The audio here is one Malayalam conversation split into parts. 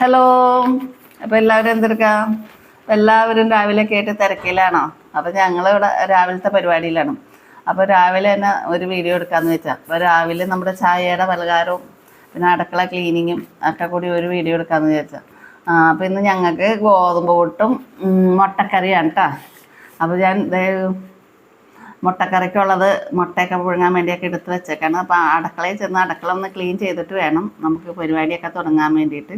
ഹലോ. അപ്പോൾ എല്ലാവരും എന്തെടുക്കാം? എല്ലാവരും രാവിലെ കേട്ട് തിരക്കിലാണോ? അപ്പോൾ ഞങ്ങളിവിടെ രാവിലത്തെ പരിപാടിയിലാണ്. അപ്പോൾ രാവിലെ തന്നെ ഒരു വീഡിയോ എടുക്കാന്ന് വെച്ചാ. അപ്പോൾ രാവിലെ നമ്മുടെ ചായയുടെ പലകാരവും പിന്നെ അടുക്കള ക്ലീനിങ്ങും ഒക്കെ കൂടി ഒരു വീഡിയോ എടുക്കാമെന്ന് വിചാരിച്ചാൽ അപ്പോൾ ഇന്ന് ഞങ്ങൾക്ക് ഗോതമ്പ് പൊട്ടും മുട്ടക്കറിയാണ് കേട്ടോ അപ്പോൾ ഞാൻ മുട്ടക്കറിക്കുള്ളത് മുട്ടയൊക്കെ പുഴുങ്ങാൻ വേണ്ടിയൊക്കെ എടുത്ത് വെച്ചേക്കാണ്. അപ്പോൾ അടുക്കളയിൽ ചെന്ന് അടുക്കള ഒന്ന് ക്ലീൻ ചെയ്തിട്ട് വേണം നമുക്ക് പരിപാടിയൊക്കെ തുടങ്ങാൻ വേണ്ടിയിട്ട്.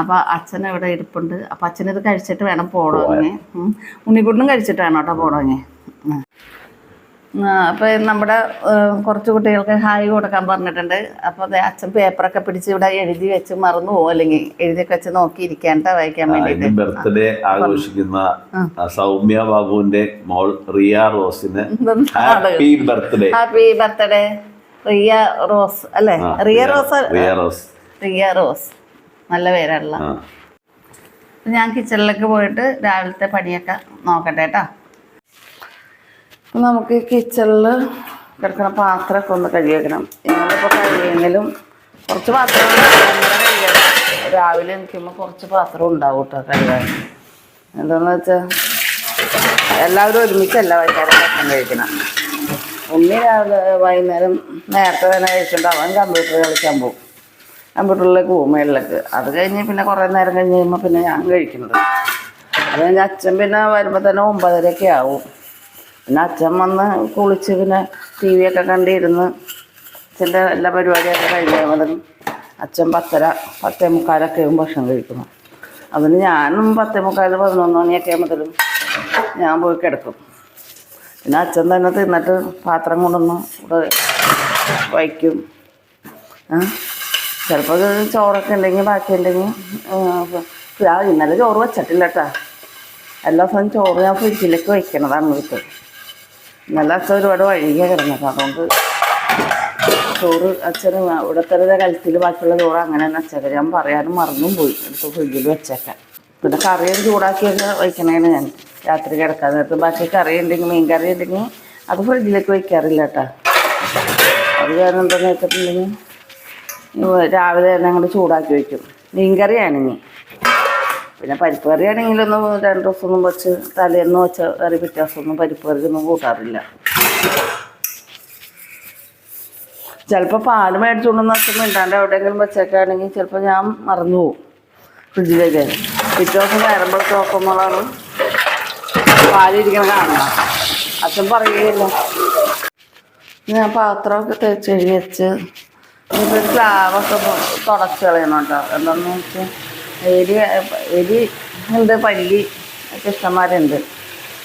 അപ്പോൾ അച്ഛൻ ഇവിടെ ഇരിപ്പുണ്ട്. അപ്പോൾ അച്ഛനിത് കഴിച്ചിട്ട് വേണം പോകണമെങ്കിൽ ഉണ്ണിക്കുട്ടിനും കഴിച്ചിട്ട് വേണം കേട്ടോ പോകണമെങ്കിൽ അപ്പോൾ നമ്മുടെ കുറച്ച് കുട്ടികൾക്ക് ഹായ് കൊടുക്കാൻ പറഞ്ഞിട്ടുണ്ട്. അപ്പോൾ അച്ഛൻ പേപ്പറൊക്കെ പിടിച്ച് ഇവിടെ എഴുതി വെച്ച് മറന്നു പോകും. അല്ലെങ്കിൽ എഴുതിയൊക്കെ വെച്ച് നോക്കിയിരിക്കാണ്ട വായിക്കാൻ വേണ്ടി ബർത്ത്ഡേ ആഘോഷിക്കുന്ന സൗമ്യ ബാബുവിന്റെ മോൾ റിയ റോസിന് happy birthday happy birthday Riya Rose അല്ലേ? Riya Rose Riya Rose. Riya Rose. നല്ല പേരാണല്ലോ. ഞാൻ കിച്ചണിലേക്ക് പോയിട്ട് രാവിലത്തെ പണിയൊക്കെ നോക്കട്ടെ കേട്ടോ നമുക്ക് കിച്ചണിൽ കിടക്കുന്ന പാത്രമൊക്കെ ഒന്ന് കഴുകിയേക്കണം. ഞങ്ങളിപ്പോൾ കഴിയുമെങ്കിലും കുറച്ച് പാത്രം രാവിലെ നിൽക്കുമ്പോൾ കുറച്ച് പാത്രം ഉണ്ടാവും കേട്ടോ കഴുകാൻ. എന്താണെന്ന് വെച്ചാൽ എല്ലാവരും ഒരുമിച്ചല്ല വൈകുന്നേരം ഭക്ഷണം കഴിക്കണം? ഉണ്ണി രാവിലെ വൈകുന്നേരം നേരത്തെ തന്നെ കഴിച്ചിട്ട് അവൻ കമ്പ്യൂട്ടർ കളിക്കാൻ പോകും. കമ്പ്യൂട്ടറിലേക്ക് പോകും മേളിലേക്ക്. അത് കഴിഞ്ഞ് പിന്നെ കുറേ നേരം കഴിഞ്ഞ് കഴിയുമ്പോൾ പിന്നെ ഞാൻ കഴിക്കുന്നത്. അത് കഴിഞ്ഞ് അച്ഛൻ പിന്നെ വരുമ്പോൾ തന്നെ ഒമ്പതരയൊക്കെ ആവും. പിന്നെ അച്ഛൻ വന്ന് കുളിച്ച് പിന്നെ ടി വി ഒക്കെ കണ്ടിരുന്ന് അച്ഛന്റെ എല്ലാ പരിപാടിയൊക്കെ കഴിഞ്ഞാൽ മുതൽ അച്ഛൻ പത്തര പത്തേ മുക്കാലൊക്കെ ആവും ഭക്ഷണം കഴിക്കുന്നു അതിന് ഞാനും പത്തേ മുക്കാൽ പതിനൊന്ന് മണിയൊക്കെ ആകുമ്പോഴത്തേലും ഞാൻ പോയി കിടക്കും. പിന്നെ അച്ഛൻ തന്നെ തിന്നിട്ട് പാത്രം കൊണ്ടൊന്ന് ഇവിടെ വയ്ക്കും. ചിലപ്പോൾ ചോറൊക്കെ ഉണ്ടെങ്കിൽ ബാക്കി ഉണ്ടെങ്കിൽ ഇന്നലെ ചോറ് വെച്ചിട്ടില്ല കേട്ടോ. എല്ലാ ദിവസവും ചോറ് ഞാൻ ഫ്രിഡ്ജിലേക്ക് വയ്ക്കണതാണ് വീട്ടിൽ. അച്ഛൻ ഒരുപാട് വഴുകിയ കിടന്നത്. അതുകൊണ്ട് ചോറ് അച്ഛന് ഇവിടെ തന്നെ കലത്തിൽ ബാക്കിയുള്ള ചോറ് അങ്ങനെ തന്നെ അച്ഛൻ ഞാൻ പറയാനും മറന്നും പോയി. എടുത്ത് ഫ്രിഡ്ജിൽ വെച്ചേക്കാം പിന്നെ കറിയും ചൂടാക്കിയൊക്കെ വയ്ക്കണേന് ഞാൻ. രാത്രി കിടക്കാൻ നേരത്ത്. ബാക്കി കറി ഉണ്ടെങ്കിൽ മീൻ കറി ഉണ്ടെങ്കിൽ അത് ഫ്രിഡ്ജിലേക്ക് വയ്ക്കാറില്ല കേട്ടാ. അത് കാരണം എന്താണെന്ന് വെച്ചിട്ടുണ്ടെങ്കിൽ രാവിലെ തന്നെ അങ്ങോട്ട് ചൂടാക്കി വയ്ക്കും. മീൻ കറിയാണെങ്കിൽ പിന്നെ പരിപ്പ് കറിയാണെങ്കിലൊന്നും രണ്ട് ദിവസമൊന്നും വെച്ച് തലേന്ന് വെച്ച കറി പിറ്റേ ദിവസമൊന്നും പരിപ്പ് കറിയൊന്നും കൂട്ടാറില്ല. ചിലപ്പോൾ പാൽ മേടിച്ചുകൊണ്ടെന്ന് വെച്ചാൽ മിണ്ടാണ്ട് എവിടെയെങ്കിലും വെച്ചേക്കാണെങ്കിൽ ചിലപ്പോൾ ഞാൻ മറന്നു പോകും ഫ്രിഡ്ജിലേക്ക്. പിറ്റേ ദിവസം കയറുമ്പോഴൊക്കെ നോക്കുമ്പോഴാണ് പാലിരിക്കണം കാണണം അച്ഛൻ പറയുകയില്ല ഞാൻ പാത്രമൊക്കെ തേച്ച് കഴുകി വെച്ച് ഒരു സ്ലാവൊക്കെ തുടച്ച് കളയണം കേട്ടോ. എന്താണെന്ന് വെച്ചാൽ എരി എരി ഉണ്ട് പല്ലി കൃഷ്ണന്മാരുണ്ട്.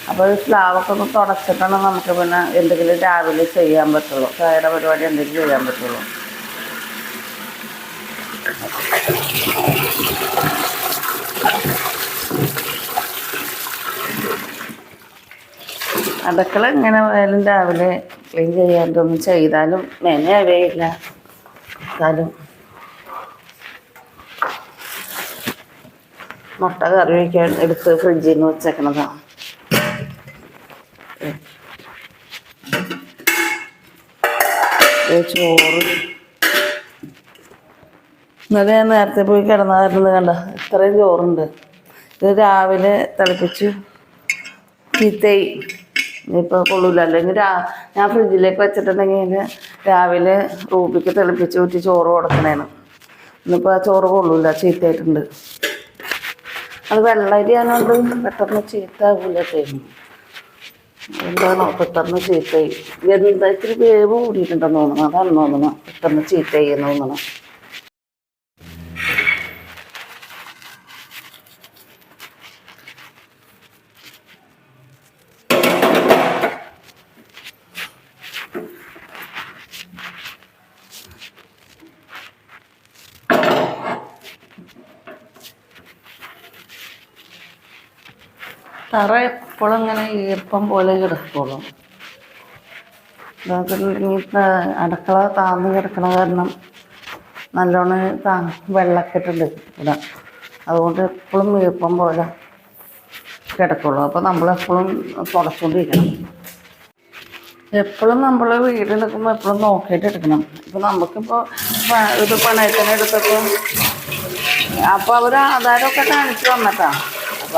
അപ്പോൾ സ്ലാവൊക്കെ ഒന്ന് തുടച്ചിട്ടാണ് നമുക്ക് പിന്നെ എന്തെങ്കിലും രാവിലെ ചെയ്യാൻ പറ്റുള്ളൂ. ചായയുടെ പരിപാടി എന്തെങ്കിലും ചെയ്യാൻ പറ്റുള്ളൂ. അടുക്കള എങ്ങനെ പോയാലും രാവിലെ ക്ലീൻ ചെയ്യാണ്ടൊന്നും ചെയ്താലും മെനയാവേയില്ല എന്നാലും മുട്ട കറി വയ്ക്കാൻ എടുത്ത് ഫ്രിഡ്ജിൽ നിന്ന് വെച്ചേക്കണതാണ് ചോറ്. ഇന്നലെ ഞാൻ നേരത്തെ പോയി കിടന്നായിരുന്നു കണ്ട? ഇത്രയും ചോറുണ്ട്. ഇത് രാവിലെ തിളപ്പിച്ച് ചീത്തയായി ഇനിയിപ്പോൾ കൊള്ളൂല. അല്ലെങ്കിൽ രാ ഞാൻ ഫ്രിഡ്ജിലേക്ക് വെച്ചിട്ടുണ്ടെങ്കിൽ രാവിലെ റൂബിക്ക് തിളപ്പിച്ച് ഊറ്റി ചോറ് കൊടുക്കണേന്ന്. ഇന്നിപ്പോൾ ആ ചോറ് കൊള്ളൂല ചീത്തയായിട്ടുണ്ട്. അത് വെള്ളരിയാനോണ്ട് പെട്ടെന്ന് ചീത്താകൂല തേങ്ങ എന്താണോ പെട്ടെന്ന് ചീത്തയായി എന്താ ഇത്തിരി വേവ് കൂടിയിട്ടുണ്ടെന്ന് തോന്നണം. അതാണ് തോന്നണം. പെട്ടെന്ന് ചീത്തയായി എന്ന് തറ എപ്പോഴും ഇങ്ങനെ ഈർപ്പം പോലെ കിടക്കുള്ളൂ. അടുക്കള താന്ന് കിടക്കണ കാരണം നല്ലോണം വെള്ളക്കെട്ടുണ്ട് ഇവിടെ അതുകൊണ്ട് എപ്പോഴും ഈർപ്പം പോലെ കിടക്കുള്ളൂ. അപ്പോൾ നമ്മളെപ്പോഴും തുടച്ചുകൊണ്ടിരിക്കണം എപ്പോഴും നമ്മൾ വീട് എടുക്കുമ്പോൾ എപ്പോഴും നോക്കിയിട്ട് എടുക്കണം. ഇപ്പം നമുക്കിപ്പോൾ ഇത് പണയത്തിനെടുത്തപ്പോൾ അപ്പോൾ അവർ ആധാരമൊക്കെ കാണിച്ചു വന്നിട്ടാ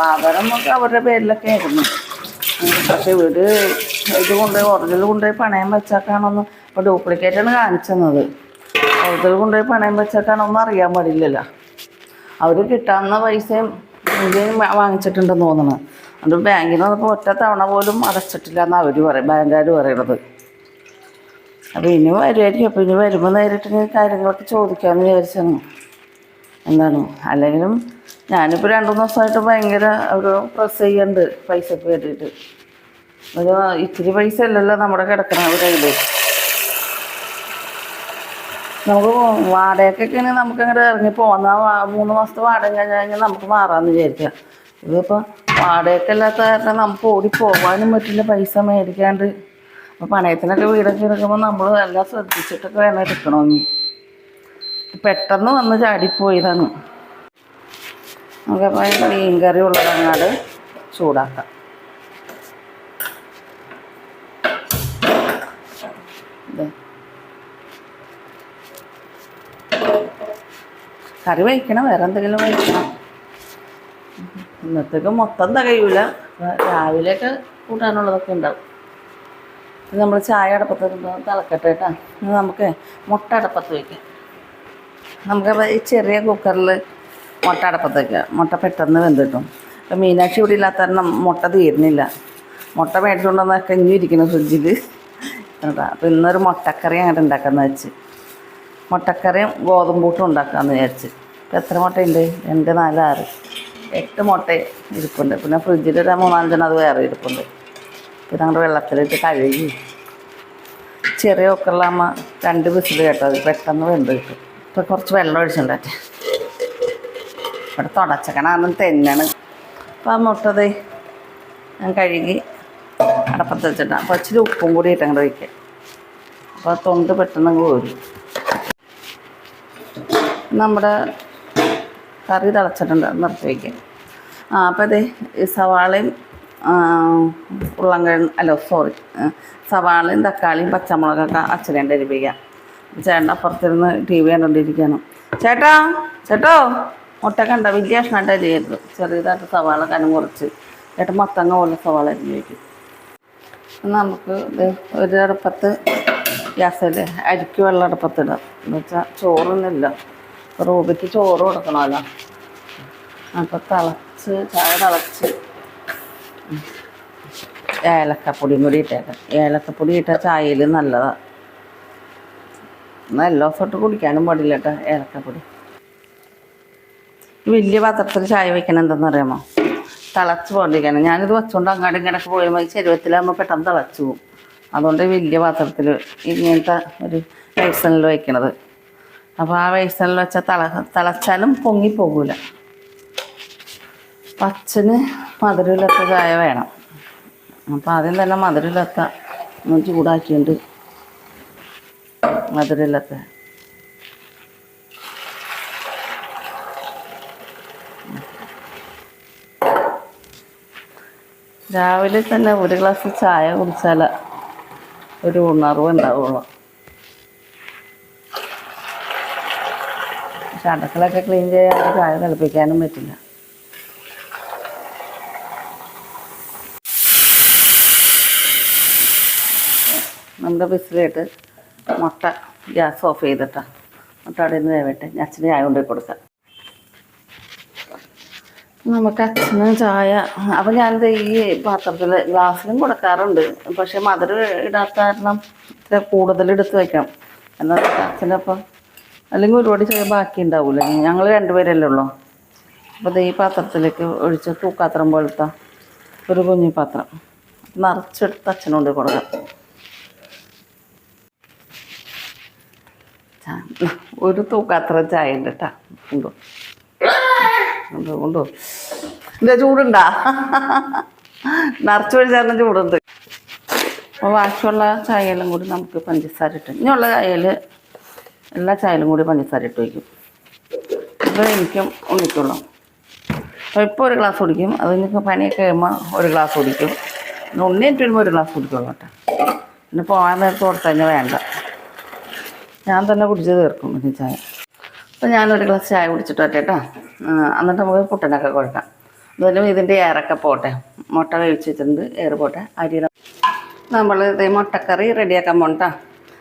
ആധാരം ഒക്കെ അവരുടെ പേരിലൊക്കെ ആയിരുന്നു. പക്ഷെ വീട് ഇത് കൊണ്ടുപോയി ഒറിജിനൽ കൊണ്ടുപോയി പണയം വെച്ചേക്കാണോന്ന് ഇപ്പോൾ ഡ്യൂപ്ലിക്കേറ്റാണ് കാണിച്ചത് ഒറിജിനൽ കൊണ്ടുപോയി പണയം വെച്ചേക്കാണോന്ന് അറിയാൻ പാടില്ലല്ലോ. അവർ കിട്ടാവുന്ന പൈസയും ഇന്ത്യയിൽ വാങ്ങിച്ചിട്ടുണ്ടെന്ന് തോന്നുന്നു അതുകൊണ്ട് ബാങ്കിൽ നിന്ന് വന്നപ്പോൾ ഒറ്റ തവണ പോലും അടച്ചിട്ടില്ല എന്ന് അവർ പറയും ബാങ്കുകാർ പറയണത്. അപ്പോൾ ഇനി വരുമായിരിക്കും അപ്പോൾ ഇനി വരുമ്പോൾ നേരിട്ട് കാര്യങ്ങളൊക്കെ ചോദിക്കാമെന്ന് വിചാരിച്ചാണ് എന്താണ്? അല്ലെങ്കിലും ഞാനിപ്പോൾ രണ്ട് ദിവസമായിട്ട് ഭയങ്കര ഒരു പ്രസ് ചെയ്യുന്നുണ്ട് പൈസക്ക് വേണ്ടിയിട്ട്. ഒരു ഇച്ചിരി പൈസ അല്ലല്ലോ നമ്മുടെ കിടക്കണ കയ്യിൽ നമുക്ക് വാടകയ്ക്കൊക്കെ നമുക്ക് അങ്ങനെ ഇറങ്ങി പോകുന്ന മൂന്ന് മാസത്തെ വാടക കഴിഞ്ഞാൽ നമുക്ക് മാറാമെന്ന് വിചാരിക്കാം. ഇതിപ്പോൾ വാടകയ്ക്കല്ലാത്ത കാരണം നമുക്ക് ഓടി പോകാനും പറ്റില്ല പൈസ മേടിക്കാണ്ട്. അപ്പോൾ പണയത്തിനൊക്കെ വീടൊക്കെ എടുക്കുമ്പോൾ നമ്മൾ എല്ലാം ശ്രദ്ധിച്ചിട്ടൊക്കെ വേണം എടുക്കണമെങ്കിൽ പെട്ടെന്ന് വന്ന് ചാടിപ്പോയതാണ്. നമുക്കപ്പോൾ മീൻ കറി ഉള്ളതങ്ങാട് ചൂടാക്കാം. കറി വയ്ക്കണം? വേറെ എന്തെങ്കിലും വയ്ക്കണം? ഇന്നത്തേക്ക് മൊത്തം തികയൂല. രാവിലെയൊക്കെ കൂട്ടാനുള്ളതൊക്കെ ഉണ്ടാവും. നമ്മൾ ചായ അടപ്പത്ത് തിളക്കട്ടെ കേട്ടോ. നമുക്ക് മുട്ട അടപ്പത്ത് വയ്ക്കാം. നമുക്ക് ഈ ചെറിയ കുക്കറിൽ മുട്ട അടപ്പത്തേക്ക് മുട്ട പെട്ടെന്ന് വെന്തിട്ടും. അപ്പം മീനാക്ഷി ഇവിടെ ഇല്ലാത്ത കാരണം മുട്ട തീരുന്നില്ല. മുട്ട മേടിച്ചുകൊണ്ടുവന്നൊക്കെ ഇനി ഇരിക്കുന്നു ഫ്രിഡ്ജിൽ അപ്പോൾ ഇന്നൊരു മുട്ടക്കറി അങ്ങോട്ട് ഉണ്ടാക്കാമെന്ന് വെച്ച് മുട്ടക്കറിയും ഗോതമ്പൂട്ടും ഉണ്ടാക്കാമെന്ന് വിചാരിച്ച്. ഇപ്പം എത്ര മുട്ടയുണ്ട്? രണ്ട് നാല് ആറ്. എട്ട് മുട്ട ഇരിപ്പുണ്ട്. പിന്നെ ഫ്രിഡ്ജിൽ ഒരു മൂന്നാലഞ്ചെണ്ണം അത് വേറെ ഇരിപ്പുണ്ട്. പിന്നെ അങ്ങോട്ട് വെള്ളത്തിലിട്ട് കഴുകി. ചെറിയ കുക്കറിലാകുമ്പോൾ രണ്ട് വിസിൽ അത് പെട്ടെന്ന് വെന്ത് കിട്ടും. ഇപ്പം കുറച്ച് വെള്ളം ഒഴിച്ചിട്ടുണ്ടേ ഇവിടെ തുടച്ചക്കണാന്നും തെന്നാണ്. അപ്പം ആ മുട്ടത് ഞാൻ കഴുകി അടപ്പത്ത് വെച്ചിട്ടാണ് അപ്പോൾ ഇച്ചിരി ഉപ്പും കൂടി ഇട്ടങ്ങോട്ട് വയ്ക്കുക അപ്പോൾ തൊണ്ട് പെട്ടെന്ന് പോരും നമ്മുടെ കറി തിളച്ചിട്ടുണ്ട്. നിർത്തി വയ്ക്കുക ആ അപ്പോൾ അതെ ഈ സവാളയും ഉരുളൻകിഴങ്ങ് അല്ല സോറി സവാളയും തക്കാളിയും പച്ചമുളകൊക്കെ അച്ഛനെ അരിപ്പിക്കാം. ചേട്ടൻ അപ്പുറത്തിരുന്ന് ടി വി കണ്ടുകൊണ്ടിരിക്കുകയാണ് ചേട്ടാ ചേട്ടോ? മുട്ട കണ്ട വലിയ കഷ്ണമായിട്ട് അരിയരുത് ചെറിയതായിട്ട് സവാള കനം കുറച്ച് ചേട്ടൻ മത്തങ്ങ പോലെ സവാള അരിഞ്ഞ് വയ്ക്കും നമുക്ക് ഇത് ഒരു അടുപ്പത്ത് ഗ്യാസല്ലേ അരിക്ക് വെള്ളം അടുപ്പത്തിടാം എന്ന് വെച്ചാൽ ചോറൊന്നുമില്ല. റൂബിക്ക് ചോറ് കൊടുക്കണമല്ലോ. അപ്പോൾ തിളച്ച് ചായ തിളച്ച്. ഏലക്കപ്പൊടിയും കൂടി ഇട്ടേക്കാം. ഏലക്കപ്പൊടി ഇട്ട ചായയിൽ നല്ലതാണ് എന്നാൽ എല്ലാ ദിവസം ഇട്ട് കുടിക്കാനും പാടില്ല കേട്ടോ ഏലക്കപ്പൊടി. വലിയ പാത്രത്തിൽ ചായ വയ്ക്കണം എന്തെന്ന് അറിയാമോ? തിളച്ച് പോണ്ടിരിക്കണം ഞാനിത് വെച്ചുകൊണ്ട് അങ്ങാടും ഇങ്ങോട്ടൊക്കെ മതി ചെരുവത്തിലാകുമ്പോൾ പെട്ടെന്ന് തിളച്ച് പോകും അതുകൊണ്ട് വലിയ പാത്രത്തിൽ ഇങ്ങനത്തെ ഒരു വൈസണിൽ വയ്ക്കണത്. അപ്പോൾ ആ വൈസണിൽ വെച്ചാൽ തിള തിളച്ചാലും പൊങ്ങിപ്പോകൂല പച്ചന് മധുരമില്ലാത്ത ചായ വേണം. അപ്പോൾ ആദ്യം തന്നെ മധുരമില്ലാത്ത ഒന്ന് ചൂടാക്കിയിട്ട് മധുരമില്ലാത്ത രാവിലെ തന്നെ ഒരു ഗ്ലാസ് ചായ കുടിച്ചാൽ ഒരു ഉണർവ് ഉണ്ടാവുള്ളൂ. പക്ഷെ അടുക്കളൊക്കെ ക്ലീൻ ചെയ്യാൻ ചായ തിളപ്പിക്കാനും പറ്റില്ല. നമ്മുടെ ബിസിലിട്ട് മുട്ട ഗ്യാസ് ഓഫ് ചെയ്തിട്ടാണ് മുട്ട അവിടെ നിന്ന് വേവട്ടെ ഞാൻ അച്ഛന് ചായ കൊണ്ടുപോയി കൊടുക്കാം. നമുക്ക് അച്ഛന് ചായ അപ്പം ഞാനിത് ഈ പാത്രത്തിൽ ഗ്ലാസ്സിലും കൊടുക്കാറുണ്ട്. പക്ഷെ മധുര ഇടാത്ത കാരണം ഇത്ര കൂടുതൽ എടുത്ത് വെക്കാം. എന്നാൽ അച്ഛനപ്പം അല്ലെങ്കിൽ ഒരുപാട് ചായ ബാക്കി ഉണ്ടാവില്ല ഞങ്ങൾ രണ്ടുപേരല്ലേ ഉള്ളൂ. അപ്പോൾ ഈ പാത്രത്തിലേക്ക് ഒഴിച്ച് തൂക്കാത്രം പോലത്തെ ഒരു കുഞ്ഞു പാത്രം നിറച്ചെടുത്ത് അച്ഛനോണ്ട് കൊടുക്കാം. ഒരു തൂക്കാത്ര ചായ ഉണ്ട് കേട്ടാ. ഉണ്ടോ? ഉണ്ടോ? കൊണ്ടു എന്താ ചൂടുണ്ടാ? നിറച്ച് ഒഴിച്ചാൽ ചൂടുണ്ട്. അപ്പോൾ ബാക്കിയുള്ള ചായയെല്ലാം കൂടി നമുക്ക് പഞ്ചസാര ഇട്ട് ഇനിയുള്ള ചായയിൽ എല്ലാ ചായയിലും കൂടി പഞ്ചസാര ഇട്ട് വയ്ക്കും. അപ്പോൾ എനിക്കും ഒന്നിക്കുള്ളൂ അപ്പോൾ ഇപ്പോൾ ഒരു ഗ്ലാസ് കുടിക്കും. അത് നിങ്ങൾക്ക് പനിയൊക്കെ കഴിയുമ്പോൾ ഒരു ഗ്ലാസ് കുടിക്കും. പിന്നെ ഉണ്ണി ഇട്ട് വരുമ്പോൾ ഒരു ഗ്ലാസ് കുടിക്കുള്ളൂ കേട്ടോ. പിന്നെ പോകാൻ നേരത്ത് കൊടുത്ത് തന്നെ വേണ്ട. ഞാൻ തന്നെ കുടിച്ച് തീർക്കും പിന്നെ ചായ. അപ്പോൾ ഞാനൊരു ഗ്ലാസ് ചായ കുടിച്ചിട്ട് വരട്ടെ കേട്ടോ. എന്നിട്ട് നമുക്ക് പുട്ടനൊക്കെ കുഴക്കാം. എന്തായാലും ഇതിന്റെ എയറൊക്കെ പോട്ടെ. മുട്ട വേവിച്ചിട്ടുണ്ട്. വെച്ചിട്ടുണ്ട് എയർ പോട്ടെ. അരി നമ്മൾ ഇത് മുട്ടക്കറി റെഡിയാക്കാൻ പോകണ്ട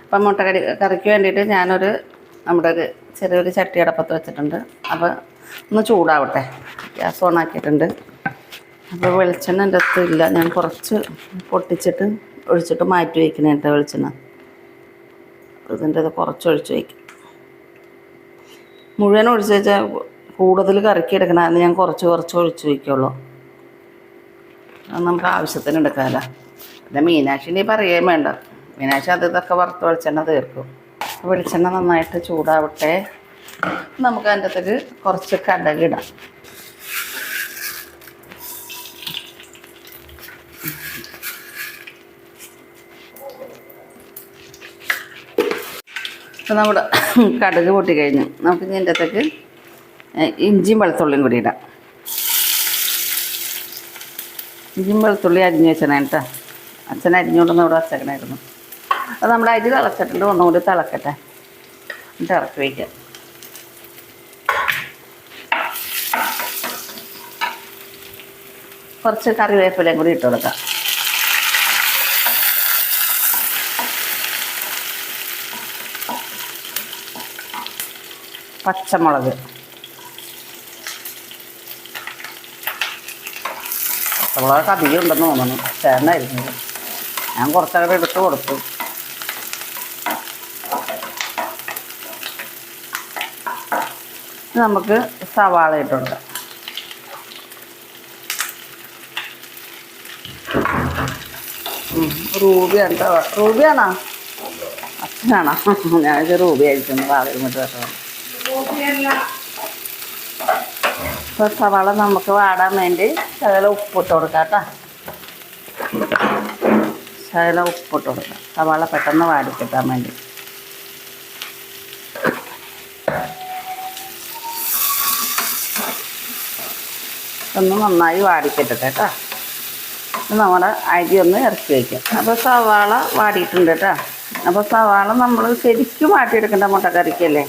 അപ്പം മുട്ടക്കറി കറിക്ക് വേണ്ടിയിട്ട് ഞാനൊരു നമ്മുടെ ഒരു ചെറിയൊരു ചട്ടി അടപ്പത്ത് വെച്ചിട്ടുണ്ട്. അപ്പോൾ ഒന്ന് ചൂടാവട്ടെ. ഗ്യാസ് ഓൺ ആക്കിയിട്ടുണ്ട്. അപ്പോൾ വെളിച്ചെണ്ണ എന്റെ അടുത്ത് ഇല്ല. ഞാൻ കുറച്ച് പൊട്ടിച്ചിട്ട് ഒഴിച്ചിട്ട് മാറ്റി വയ്ക്കണം എന്റെ വെളിച്ചെണ്ണ. ഇതിന്റെ ഇത് കുറച്ച് ഒഴിച്ച് വയ്ക്കും മുഴുവൻ ഒഴിച്ച് വെച്ചാൽ കൂടുതൽ കറക്കി എടുക്കണമെന്ന് ഞാൻ കുറച്ച് കുറച്ച് ഒഴിച്ച് വയ്ക്കുള്ളൂ. അത് നമുക്ക് ആവശ്യത്തിന് എടുക്കാമല്ലോ പിന്നെ മീനാക്ഷിനി പറയുകയും വേണ്ട. മീനാക്ഷി അത് ഇതൊക്കെ വറുത്ത് വെളിച്ചെണ്ണ തീർക്കും. വെളിച്ചെണ്ണ നന്നായിട്ട് ചൂടാവട്ടെ. നമുക്ക് അതിന്റെ അകത്തേക്ക് കുറച്ച് കടകിടാം ഇപ്പം നമ്മുടെ കടുക് പൊട്ടി കഴിഞ്ഞു. നമുക്ക് ഇതിന്റെ അകത്തേക്ക് ഇഞ്ചിയും വെളുത്തുള്ളിയും കൂടി ഇടാം. ഇഞ്ചിയും വെളുത്തുള്ളി അരിഞ്ഞ് വെച്ചണേ കേട്ടോ. അച്ഛൻ അരിഞ്ഞുകൊണ്ടൊന്ന് ഇവിടെ വച്ചേക്കണായിരുന്നു. അത് നമ്മുടെ അരി തിളച്ചിട്ടുണ്ട്. ഒന്നുകൂടി തിളക്കട്ടെ. എന്നിട്ട് ഇറക്കി വയ്ക്കാം. കുറച്ച് കറിവേപ്പിലയും കൂടി ഇട്ട് കൊടുക്കാം. പച്ചമുളക്. പച്ചമുളകൊക്കെ അധികം ഉണ്ടെന്ന് തോന്നുന്നു ചേട്ടനായിരുന്നു ഞാൻ കുറച്ചങ്ങനെ എടുത്ത് കൊടുത്തു. നമുക്ക് സവാള ഇട്ടുണ്ട്. റൂബിയാണ്. റൂബിയാണോ? അച്ഛനാണോ? ഞാൻ റൂബി അയച്ചു വാതിൽ മറ്റു കേട്ടോ ഇപ്പോൾ സവാള നമുക്ക് വാടാൻ വേണ്ടി ശകല ഉപ്പിട്ട് കൊടുക്കാം കേട്ടോ. ശകല ഉപ്പിട്ട് കൊടുക്കാം. സവാള പെട്ടെന്ന് വാടി കിട്ടാൻ വേണ്ടി. ഒന്ന് നന്നായി വാടിക്കിട്ടട്ടെ കേട്ടോ. നമ്മുടെ അരി ഒന്ന് ഇറക്കി വയ്ക്കാം അപ്പോൾ സവാള വാടിയിട്ടുണ്ട് കേട്ടോ. അപ്പോൾ സവാള നമ്മൾ ശരിക്കും വാട്ടിയെടുക്കേണ്ട മുട്ടക്കറിക്കല്ലേ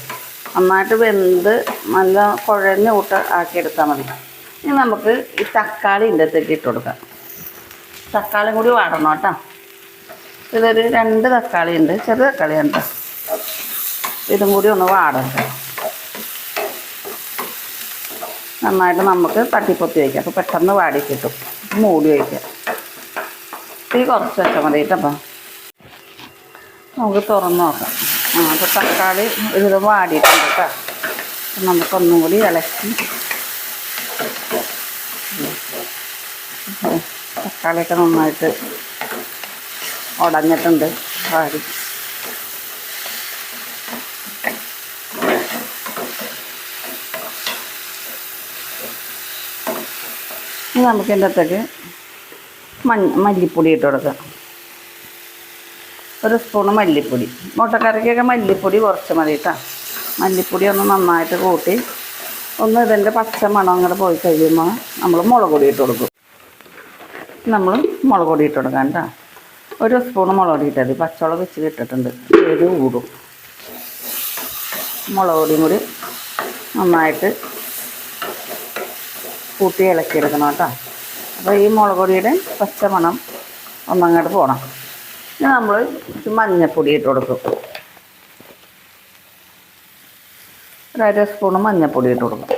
നന്നായിട്ട് വെന്ത് നല്ല കുഴഞ്ഞ കൂട്ട് ആക്കിയെടുത്താൽ മതി. ഇനി നമുക്ക് ഈ തക്കാളി ഇതിന്റെ അകത്തേക്ക് ഇട്ട് കൊടുക്കാം. തക്കാളി കൂടി വാടണം കേട്ടോ. ഇതൊരു രണ്ട് തക്കാളി ഉണ്ട്. ചെറിയ തക്കാളി ഉണ്ട്. ഇതും കൂടി ഒന്ന് വാടട്ടെ നന്നായിട്ട് നമുക്ക് തട്ടിപ്പൊത്തി വയ്ക്കാം. അപ്പോൾ പെട്ടെന്ന് വാടി കിട്ടും. മൂടി വയ്ക്കാം. ഈ കുറച്ച് വെച്ചാൽ മതി കേട്ടപ്പം നമുക്ക് തുറന്ന് നോക്കാം. അപ്പോൾ തക്കാളി ഒരു വാടിയിട്ടുണ്ട് കേട്ടോ നമുക്കൊന്നും കൂടി ഇളക്കി. തക്കാളിയൊക്കെ നന്നായിട്ട് ഉടഞ്ഞിട്ടുണ്ട് വാടി. ഇനി നമുക്ക് ഇതിന്റെ അകത്തേക്ക് മഞ്ഞ മല്ലിപ്പൊടി ഇട്ട് കൊടുക്കാം. ഒരു സ്പൂണ് മല്ലിപ്പൊടി. മുട്ടക്കറിക്കൊക്കെ മല്ലിപ്പൊടി കുറച്ച് മതി കേട്ടോ മല്ലിപ്പൊടി ഒന്ന് നന്നായിട്ട് കൂട്ടി ഒന്ന് ഇതിന്റെ പച്ച മണം അങ്ങോട്ട് പോയി കഴിയുമ്പോൾ നമ്മൾ മുളക് പൊടി ഇട്ട് കൊടുക്കും. നമ്മൾ മുളക് പൊടി ഇട്ട് കൊടുക്കാം കേട്ടോ ഒരു സ്പൂണ് മുളക് പൊടി ഇട്ടത് പച്ചമുളക് വെച്ച് ഇട്ടിട്ടുണ്ട് എരിവ് കൂടും. മുളക് പൊടിയും കൂടി നന്നായിട്ട് കൂട്ടി ഇളക്കിയെടുക്കണം കേട്ടോ അപ്പോൾ ഈ മുളക് പൊടിയുടെ പച്ചമണം ഒന്നങ്ങോട്ട് പോകണം ഇനി നമ്മൾ മഞ്ഞൾപ്പൊടി ഇട്ട് കൊടുക്കും. ഒരര സ്പൂണ് മഞ്ഞൾപ്പൊടി ഇട്ട് കൊടുക്കും.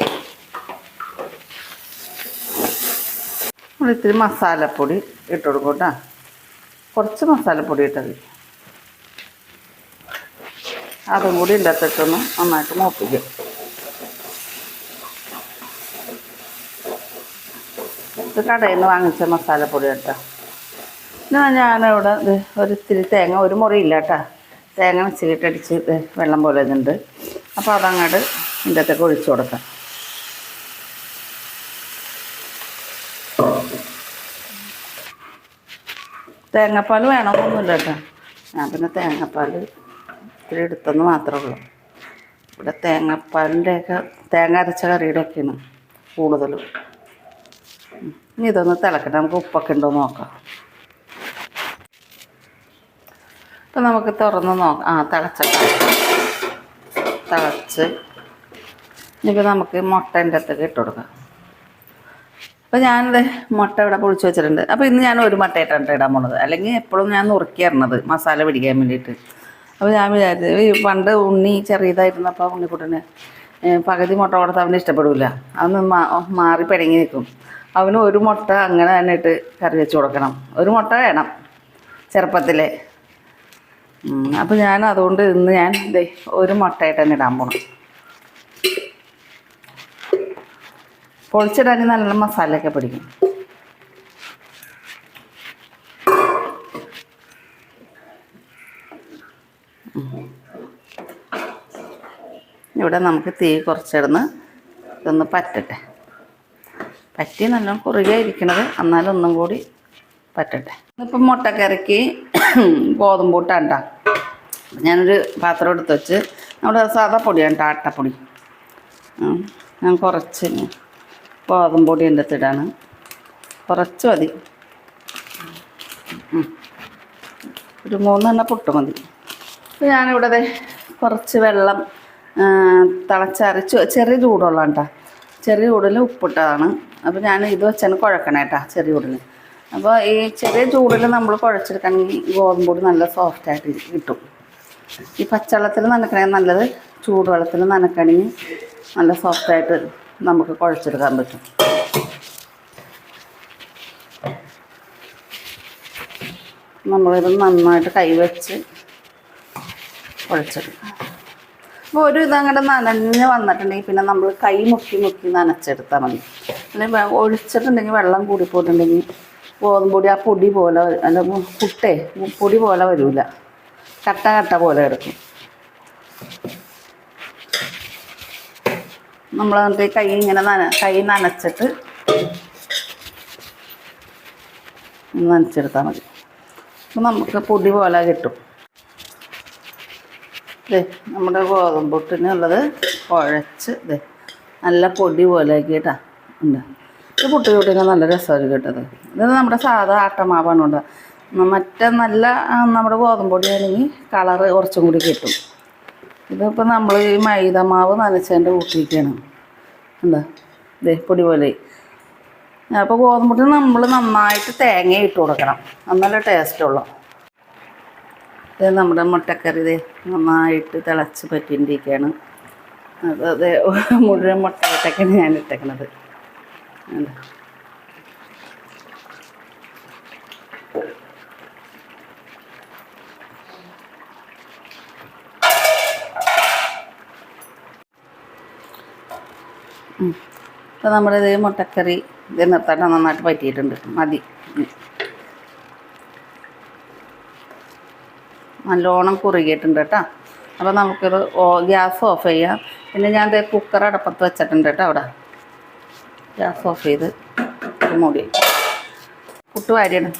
ഇത്തിരി മസാലപ്പൊടി ഇട്ട് കൊടുക്കും കേട്ടോ. കുറച്ച് മസാലപ്പൊടി ഇട്ടത് അതും കൂടി ഇല്ലാത്തിട്ടൊന്ന് നന്നായിട്ട് മൂപ്പിക്കും. ഇത് കടയിൽ നിന്ന് വാങ്ങിച്ച മസാലപ്പൊടി കേട്ടോ. പിന്നെ ഞാനിവിടെ അവിടെ ഒരു ഇത്തിരി തേങ്ങ ഒരു മുറിയില്ല കേട്ടോ തേങ്ങ ഇത് വെള്ളം പോലെ ഇതുണ്ട്. അപ്പോൾ അതങ്ങോട്ട് അകത്തേക്ക് ഒഴിച്ചു കൊടുക്കാം. തേങ്ങാപ്പാൽ വേണമെന്നൊന്നുമില്ല കേട്ടോ ഞാൻ പിന്നെ തേങ്ങാപ്പാൽ ഇത്തിരി എടുത്തെന്ന് മാത്രമേ ഉള്ളൂ. ഇവിടെ തേങ്ങാപ്പാലിന്റെയൊക്കെ തേങ്ങ അരച്ച കറിയുടെയൊക്കെയാണ് കൂടുതലും. ഇനി ഇതൊന്ന് തിളക്കട്ടെ. നമുക്ക് ഉപ്പൊക്കെ ഉണ്ടോ നോക്കാം. ഇപ്പം നമുക്ക് തുറന്ന് നോക്കാം. ആ തിളച്ച. തിളച്ച്. ഇനിയിപ്പോൾ നമുക്ക് മുട്ടേന്റെ അകത്തേക്ക് ഇട്ട് കൊടുക്കാം. അപ്പോൾ ഞാനിത് മുട്ട ഇവിടെ പൊളിച്ച് വെച്ചിട്ടുണ്ട്. അപ്പോൾ ഇന്ന് ഞാൻ ഒരു മുട്ടയായിട്ടാണ് ഇടാൻ പോണത്. അല്ലെങ്കിൽ എപ്പോഴും ഞാൻ നുറുക്കിയിറണത് മസാല പിടിക്കാൻ വേണ്ടിയിട്ട്. അപ്പോൾ ഞാൻ വിചാരിച്ചു ഈ പണ്ട് ഉണ്ണി ചെറിയതായിരുന്നപ്പോൾ ഉണ്ണിക്കുട്ടന് പകുതി മുട്ട കൊടുത്ത് അവന് ഇഷ്ടപ്പെടില്ല അവന് മാറി പിടങ്ങി നിൽക്കും അവന് ഒരു മുട്ട അങ്ങനെ തന്നെ ഇട്ട് കറി വെച്ച് കൊടുക്കണം. ഒരു മുട്ട വേണം ചെറുപ്പത്തിലെ. അപ്പോൾ ഞാൻ അതുകൊണ്ട് ഇന്ന് ഞാൻ ഒരു മുട്ടയായിട്ട് തന്നെ ഇടാൻ പോകണം പൊളിച്ചിടാൻ നല്ല മസാലയൊക്കെ പിടിക്കും. ഇവിടെ നമുക്ക് തീ കുറച്ചിടുന്ന് ഇതൊന്ന് പറ്റട്ടെ. പറ്റി നല്ല കുറുകെ ഇരിക്കണത് എന്നാലും ഒന്നും കൂടി പറ്റട്ടെ. ഇപ്പം മുട്ടക്കറിക്ക് ഗോതമ്പൂട്ടാണ്ട ഞാനൊരു പാത്രം എടുത്ത് വെച്ച് നമ്മുടെ സാധാ പൊടിയാണ് ആട്ടപ്പൊടി. ഞാൻ കുറച്ച് ഗോതമ്പ് പൊടി എന്റെ അടുത്തിടാണ് കുറച്ച് മതി. ഒരു മൂന്നെണ്ണ പുട്ട് മതി. ഞാനിവിടെ കുറച്ച് വെള്ളം തിളച്ചരച്ച് ചെറിയ ചൂടുള്ള കേട്ടോ ചെറിയ ചൂടിൽ ഉപ്പിട്ടതാണ്. അപ്പോൾ ഞാൻ ഇത് വെച്ചാണ് കുഴക്കണേട്ടാ ചെറിയ ചൂടിൽ. അപ്പോൾ ഈ ചെറിയ ചൂടിൽ നമ്മൾ കുഴച്ചെടുക്കണമെങ്കിൽ ഗോതമ്പ് നല്ല നല്ല സോഫ്റ്റായിട്ട് കിട്ടും. ഈ പച്ചവെള്ളത്തിൽ നനക്കണമെങ്കിൽ നല്ലത് ചൂടുവെള്ളത്തിൽ നനക്കണമെങ്കിൽ നല്ല സോഫ്റ്റായിട്ട് നമുക്ക് കുഴച്ചെടുക്കാൻ പറ്റും. നമ്മളിത് നന്നായിട്ട് കൈവച്ച് കുഴച്ചെടുക്കാം. അപ്പോൾ ഒരു ഇതങ്ങോട്ട് നനഞ്ഞ് വന്നിട്ടുണ്ടെങ്കിൽ പിന്നെ നമ്മൾ കൈ മുക്കി മുക്കി നനച്ചെടുത്താൽ മതി. അല്ലെങ്കിൽ ഒഴിച്ചിട്ടുണ്ടെങ്കിൽ വെള്ളം കൂടിപ്പോയിട്ടുണ്ടെങ്കിൽ ഗോതമ്പൊടി ആ പൊടി പോലെ അല്ല പുട്ടേ പൊടി പോലെ വരില്ല കട്ട കട്ട പോലെ കിടക്കും നമ്മൾ എന്നിട്ട് കൈ ഇങ്ങനെ നന കൈ നനച്ചിട്ട് നനച്ചെടുത്താൽ മതി. അപ്പം നമുക്ക് പൊടി പോലെ കിട്ടും. ദേ നമ്മുടെ ഗോതമ്പൊട്ടിനുള്ളത് കുഴച്ച് ഇതേ നല്ല പൊടി പോലെ ആക്കിയിട്ടാ ഉണ്ട് ഇത് പുട്ട് കൂട്ടിന് നല്ല രസമായിരിക്കും കേട്ടത്. ഇത് നമ്മുടെ സാധാ ആട്ടമാവാണ് കൊണ്ട് മറ്റേ നല്ല നമ്മുടെ ഗോതമ്പൊടി ആണെങ്കിൽ കളറ് കുറച്ചും കൂടി കിട്ടും. ഇതിപ്പോൾ നമ്മൾ ഈ മൈദ മാവ് നനച്ചതിന്റെ കൂട്ടിയിരിക്കുകയാണ് എന്താ ദേ പൊടി പോലെ. അപ്പോൾ ഗോതമ്പൊടി നമ്മൾ നന്നായിട്ട് തേങ്ങ ഇട്ട് കൊടുക്കണം. എന്നാലേ ടേസ്റ്റുള്ളൂ ഇത് നമ്മുടെ മുട്ടക്കറി ഇത് നന്നായിട്ട് തിളച്ച് പറ്റിയിരിക്കുകയാണ് അത് മുഴുവൻ മുഴുവൻ മുട്ടക്കറി ഞാൻ ഇട്ടേക്കണത്. അപ്പോൾ നമ്മുടെ ഇത് മുട്ടക്കറി ഇത് നിർത്താട്ട് നന്നായിട്ട് പറ്റിയിട്ടുണ്ട്. മതി. നല്ലോണം കുറുകിയിട്ടുണ്ട് കേട്ടോ. അപ്പോൾ നമുക്കിത് ഗ്യാസ് ഓഫ് ചെയ്യാം. പിന്നെ ഞാൻ കുക്കർ അടപ്പത്ത് വെച്ചിട്ടുണ്ട് കേട്ടോ അവിടെ. ഗ്യാസ് ഓഫ് ചെയ്ത് മൂടി. പുട്ട് വാരിയിടും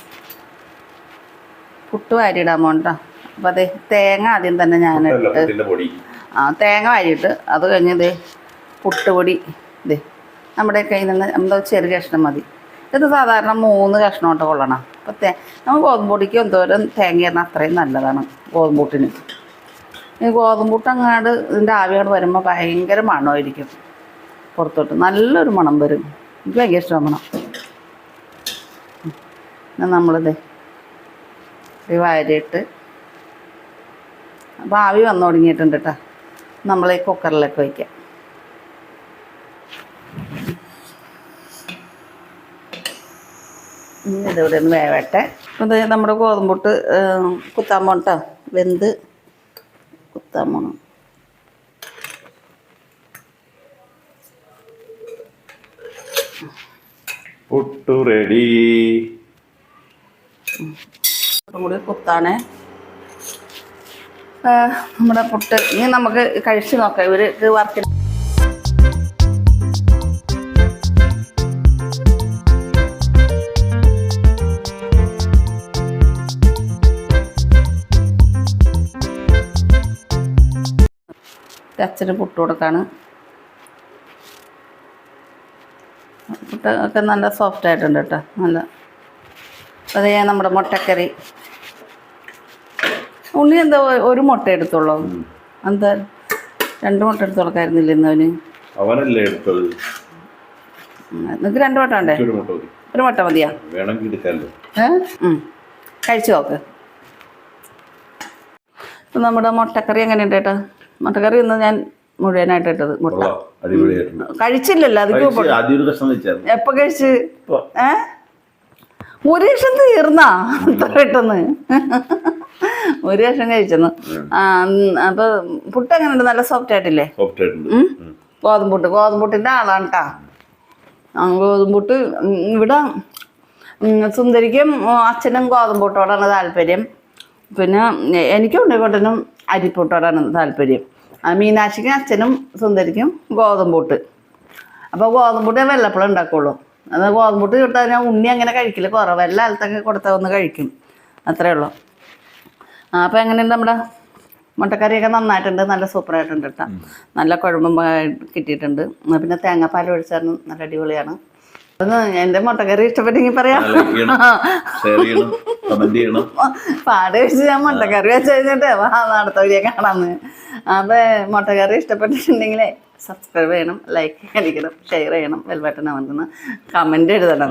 പുട്ട് വാരിയിടാൻ പോകണ്ട. അപ്പം അതെ തേങ്ങ ആദ്യം തന്നെ ഞാൻ ഇട്ട് ആ തേങ്ങ വാരിയിട്ട് അത് കഴിഞ്ഞ് ദേ പുട്ടുപൊടി ഇതേ നമ്മുടെ കയ്യിൽ നിന്ന് എന്തോ ചെറിയ കഷ്ണം മതി. ഇത് സാധാരണ മൂന്ന് കഷ്ണം കൊണ്ട് കൊള്ളണം. അപ്പോൾ തേ നമ്മൾ ഗോതമ്പൊടിക്ക് എന്തോരം തേങ്ങ ഇടണം അത്രയും നല്ലതാണ് ഗോതമ്പൂട്ടിന് ഈ ഗോതമ്പൂട്ട് അങ്ങാട് ഇതിന്റെ ആവിയോട് വരുമ്പോൾ ഭയങ്കര മണമായിരിക്കും. പുറത്തോട്ട്. നല്ലൊരു മണം വരും. എനിക്ക് ഭയങ്കര ഇഷ്ടമാണ് മണം. പിന്നെ നമ്മളിത് ഈ വാരിയിട്ട് അപ്പോൾ ആവി വന്നു തുടങ്ങിയിട്ടുണ്ട് കേട്ടോ നമ്മൾ ഈ കുക്കറിലേക്ക് വയ്ക്കാം ഇനി ഇതിവിടെ ഒന്ന് വേവട്ടെ. അപ്പം നമ്മുടെ ഗോതമ്പുട്ട് കുത്താൻ പോട്ടോ വെന്ത് കുത്താൻ പോണം. പുട്ടു റെഡി. കൂടി കുത്താണേ നമ്മുടെ പുട്ട് ഇനി നമുക്ക് കഴിച്ച് നോക്കാം. ഇവർക്ക് വർക്ക് അച്ഛന് പുട്ട് കൊടുക്കാണ്. പുട്ട് ഒക്കെ നല്ല സോഫ്റ്റ് ആയിട്ടുണ്ട് കേട്ടോ. നല്ല അതേ നമ്മുടെ മുട്ടക്കറി. ഉണ്ണി എന്താ ഒരു മുട്ട എടുത്തോളൂ എന്താ? രണ്ട് മുട്ട എടുത്തോളക്കായിരുന്നില്ല ഇന്നവന് അവനല്ലേ എടുത്തത്? നിങ്ങൾക്ക് രണ്ട് മുട്ട ഉണ്ടേ ഒരു മുട്ട മതിയാ? വേണമെങ്കിൽ? കഴിച്ചു നോക്ക്. നമ്മുടെ മുട്ടക്കറി എങ്ങനെയുണ്ട് കേട്ടോ മുട്ടക്കറി ഇന്ന് ഞാൻ മുഴുവനായിട്ട് ഇട്ടത് മുട്ട. അടിപൊളിയായിട്ടുണ്ട്. കഴിച്ചില്ലല്ലോ അത് കഴിച്ച് ആദ്യം ഒരു കഷ്ണം വെച്ചായിരുന്നു. എപ്പോ കഴിച്ച്? ഏ? ഒരു ലക്ഷം തീർന്നാ? പെട്ടെന്ന്. ഒരു ലക്ഷം കഴിച്ചെന്ന്. അപ്പൊ പുട്ട് എങ്ങനെയുണ്ട്? നല്ല സോഫ്റ്റ് ആയിട്ടില്ലേ? ഗോതമ്പുട്ട് ഗോതമ്പുട്ടിന്റെ ആളാണ് കേട്ടാ ഗോതമ്പുട്ട് ഇവിടെ സുന്ദരിക്കും അച്ഛനും ഗോതമ്പുട്ടോടാണ് താല്പര്യം. പിന്നെ എനിക്കും ഉണ്ണിക്കൊണ്ടനും അരിപ്പൂട്ടോടാണ് താല്പര്യം. മീനാക്ഷിക്കും അച്ഛനും സുന്ദരിക്കും ഗോതമ്പൂട്ട് അപ്പോൾ ഗോതമ്പൂട്ട് ഞാൻ വെള്ളപ്പഴം ഉണ്ടാക്കുള്ളൂ. അത് ഗോതമ്പൂട്ട് കിട്ടാൻ ഞാൻ ഉണ്ണി അങ്ങനെ കഴിക്കില്ല കുറവ്. എല്ലാ കാലത്തൊക്കെ കൊടുത്താൽ ഒന്ന് കഴിക്കും. അത്രേ ഉള്ളൂ. അപ്പോൾ എങ്ങനെയുണ്ട് നമ്മുടെ മുട്ടക്കറിയൊക്കെ നന്നായിട്ടുണ്ട് നല്ല സൂപ്പറായിട്ടുണ്ട് കേട്ടോ. നല്ല കുഴമ്പ് കിട്ടിയിട്ടുണ്ട്. പിന്നെ തേങ്ങാപ്പാൽ ഒഴിച്ചാൽ നല്ല അടിപൊളിയാണ്. എന്റെ മുട്ടക്കറി ഇഷ്ടപ്പെട്ടെങ്കിൽ പറയാം. പാട് വെച്ച് ഞാൻ മുട്ടക്കറി വെച്ച് കഴിഞ്ഞിട്ട് അടുത്ത വീഡിയോ കാണാമെന്ന് അപ്പോൾ മുട്ടക്കറി ഇഷ്ടപ്പെട്ടിട്ടുണ്ടെങ്കിലേ സബ്സ്ക്രൈബ് ചെയ്യണം ലൈക്ക് അടിക്കണം ഷെയർ ചെയ്യണം വെൽബട്ടൺ അമർത്തുന്ന കമന്റ് എഴുതണം.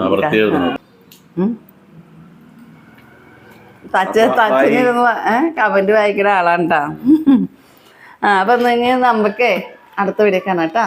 തച്ച് തച്ചിരുന്ന് കമന്റ് വായിക്കുന്ന ആളാണ് കേട്ടാ അപ്പൊ അപ്പം ഇനി നമുക്ക് അടുത്ത വീഡിയോ കാണാം കേട്ടോ